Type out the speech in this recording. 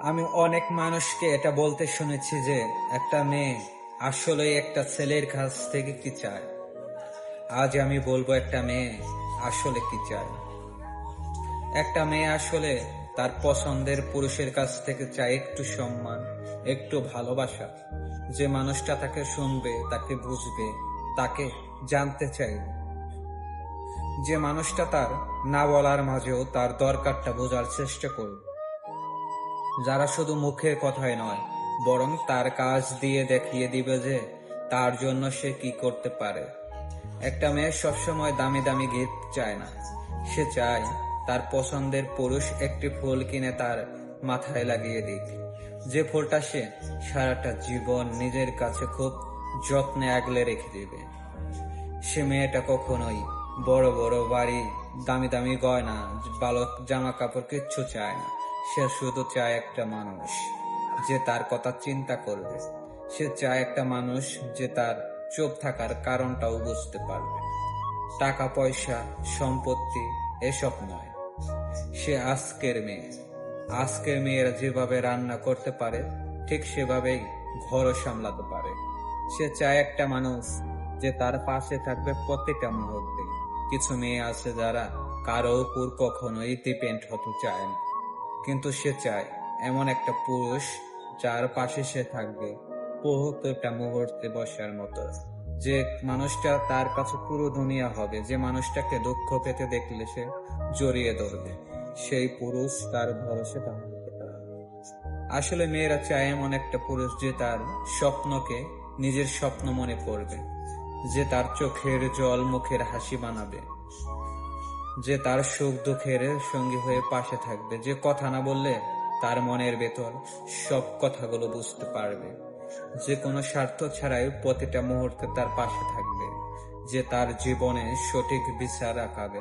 আমি অনেক মানুষকে এটা বলতে শুনেছি যে একটা মেয়ে আসলে একটা ছেলের কাছ থেকে কি চায়? আজ আমি বলব একটা মেয়ে আসলে কি চায়? একটা মেয়ে আসলে তার পছন্দের পুরুষের কাছ থেকে চায় একটু সম্মান, একটু ভালোবাসা। যে মানুষটা তাকে শুনবে, তাকে বুঝবে, তাকে জানতে চাইবে যে মানুষটা তার না বলার মাঝেও তার দরকারটা বোঝার চেষ্টা করবে। যারা শুধু মুখের কথায় নয়, বরং তার কাজ দিয়ে দেখিয়ে দিবে যে তার জন্য সে কি করতে পারে। একটা মেয়ে সবসময় দামি দামি গীত চায় না। সে চায় তার পছন্দের পুরুষ একটি ফুল কিনে তার মাথায় লাগিয়ে দিক। যে ফুলটা সে সারাটা জীবন নিজের কাছে খুব যত্নে আগলে রেখে দেবে। সে মেয়েটা কখনোই বড় বড় বাড়ি, দামি দামি গয়না, বালক জামা কাপড় কিচ্ছু চায় না। সে শুধু চায় একটা মানুষ যে তার কথা চিন্তা করবে। সে চায় একটা মানুষ যে তার চোখ থাকার কারণটাও বুঝতে পারবে। টাকা, পয়সা, সম্পত্তি এসব নয়। সে আজকের মেয়ে। আজকের মেয়েরা যেভাবে রান্না করতে পারে, ঠিক সেভাবেই ঘরও সামলাতে পারে। সে চায় একটা মানুষ যে তার পাশে থাকবে প্রত্যেকটা মুহূর্তে। কিছু মেয়ে আছে যারা কারও উপর কখনোই ডিপেন্ড হতে চায় না। কিন্তু সে চায়, এমন একটা পুরুষ যার পাশে সে থাকবে। প্রত্যেকটা মুহূর্তে বসার মতো। যে মানুষটা তার কাছে পুরো দুনিয়া হবে, যে মানুষটাকে দুঃখ পেতে দেখলে সে জড়িয়ে ধরবে। সেই পুরুষ তার ভরসে আসলে মেয়েরা চায় এমন একটা পুরুষ যে তার স্বপ্নকে নিজের স্বপ্ন মনে করবে, যে তার চোখের জল মুখের হাসি বানাবে। যে তার সুখ দুঃখের সঙ্গী হয়ে পাশে থাকবে। যে কথা না বললে তার মনের ভেতর সব কথাগুলো বুঝতে পারবে। যে কোনো স্বার্থ ছাড়াই প্রতিটা মুহূর্তে তার পাশে থাকবে। যে তার জীবনে সঠিক বিচার রাখাবে